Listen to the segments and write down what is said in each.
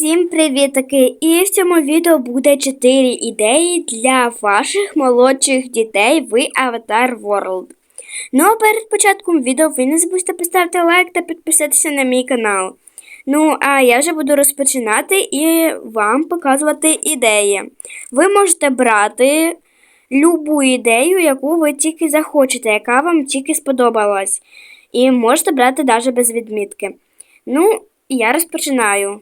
Всім привітки! І в цьому відео буде 4 ідеї для ваших молодших дітей в Avatar World. Ну а перед початком відео ви не забудьте поставити лайк та підписатися на мій канал. Ну, а я вже буду розпочинати і вам показувати ідеї. Ви можете брати любу ідею, яку ви тільки захочете, яка вам тільки сподобалась. І можете брати навіть без відмітки. Ну, я розпочинаю.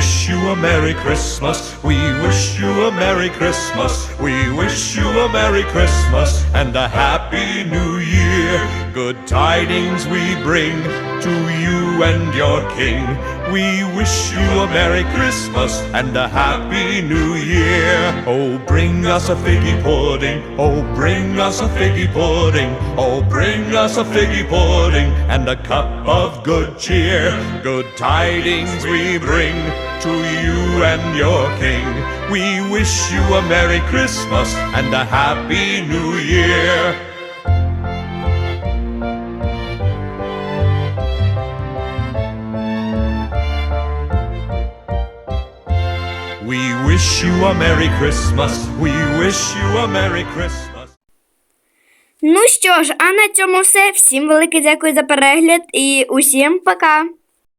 Wish you a Merry Christmas. We wish you a Merry Christmas. We wish you a Merry Christmas and a Happy New Year. Good tidings we bring to you and your King. We wish you a Merry Christmas and a Happy New Year. Oh, bring us a figgy pudding. Oh, bring us a figgy pudding. Oh, bring us a figgy pudding and a cup of good cheer. Good tidings we bring to you and your King. We wish you a Merry Christmas and a Happy New Year. We wish you a Merry Christmas. We wish you a Merry Christmas. Ну що ж, а на цьому все. Всім велике дякую за перегляд і усім пока!